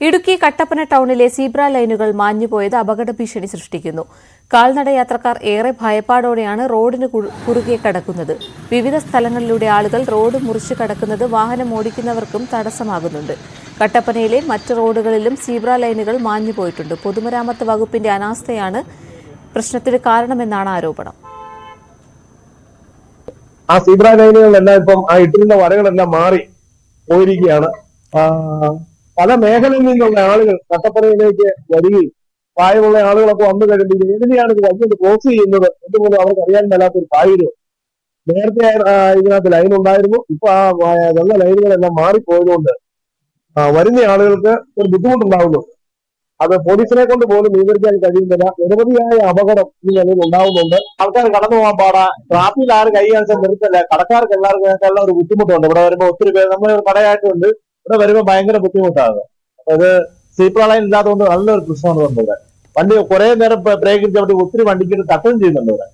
Idukki Kattappana ടൌണിലെ zebra ലൈനുകൾ മാഞ്ഞുപോയത് അപകട ഭീഷണി സൃഷ്ടിക്കുന്നു. കാൽനട യാത്രക്കാർ ഏറെ ഭയപ്പാടോടെയാണ് റോഡിന് കുറുകെ കടക്കുന്നത്. വിവിധ സ്ഥലങ്ങളിലൂടെ ആളുകൾ റോഡ് മുറിച്ചു കടക്കുന്നത് വാഹനം ഓടിക്കുന്നവർക്കും തടസ്സമാകുന്നുണ്ട്. കട്ടപ്പനയിലെ മറ്റ് റോഡുകളിലും സീബ്ര ലൈനുകൾ മാഞ്ഞുപോയിട്ടുണ്ട്. പൊതുമരാമത്ത് വകുപ്പിന്റെ അനാസ്ഥയാണ് പ്രശ്നത്തിന് കാരണമെന്നാണ് ആരോപണം. ആ സീബ്ര ലൈനുകളെല്ലാം ഇപ്പം ആ ഇട്ടിരുന്ന വരകളെല്ലാം മാറി പോയിരിക്കുകയാണ്. പല മേഖലയിൽ നിന്നുള്ള ആളുകൾ കട്ടപ്പനയിലേക്ക് വരികയും പ്രായമുള്ള ആളുകളൊക്കെ വന്നു കഴിയുമ്പോൾ എന്തിനെയാണ് ഇത് വഴികൊണ്ട് ക്ലോസ് ചെയ്യുന്നത് എന്നുപോലും അവർക്ക് അറിയാൻ മേലാത്തൊരു സാഹചര്യം. നേരത്തെ ഇതിനകത്ത് ലൈൻ ഉണ്ടായിരുന്നു. ഇപ്പൊ ആ നല്ല ലൈനുകളെല്ലാം മാറിപ്പോയതുകൊണ്ട് വരുന്ന ആളുകൾക്ക് ഒരു ബുദ്ധിമുട്ടുണ്ടാവുന്നു. അത് പോലീസിനെ കൊണ്ട് പോലും നിയന്ത്രിക്കാൻ കഴിയുന്നില്ല. നിരവധിയായ അപകടം ഈ നിലയിൽ ഉണ്ടാവുന്നുണ്ട്. ആൾക്കാർ കടന്നു പോകാൻ പാടാ. ട്രാഫിക്കിൽ ആര് കൈ കാണിച്ചാൽ നിർത്തല്ല. കടക്കാർക്ക് എല്ലാവർക്കും ഒരു ബുദ്ധിമുട്ടുണ്ട്. ഇവിടെ വരുമ്പോൾ ഒത്തിരി പേര് നമ്മളൊരു കടയായിട്ടുണ്ട്. ഇവിടെ വരുമ്പോൾ ഭയങ്കര ബുദ്ധിമുട്ടാണ് അപ്പൊ ഇത് സീപ്ര ലൈൻ ഇല്ലാത്തതുകൊണ്ട് നല്ലൊരു പ്രശ്നമാണ് ഇവിടെ വണ്ടി കുറെ നേരം ബ്രേക്ക് ചവിട്ടി ഒത്തിരി വണ്ടിക്ക് തട്ടുകയും ചെയ്യുന്നുണ്ട് ഇവിടെ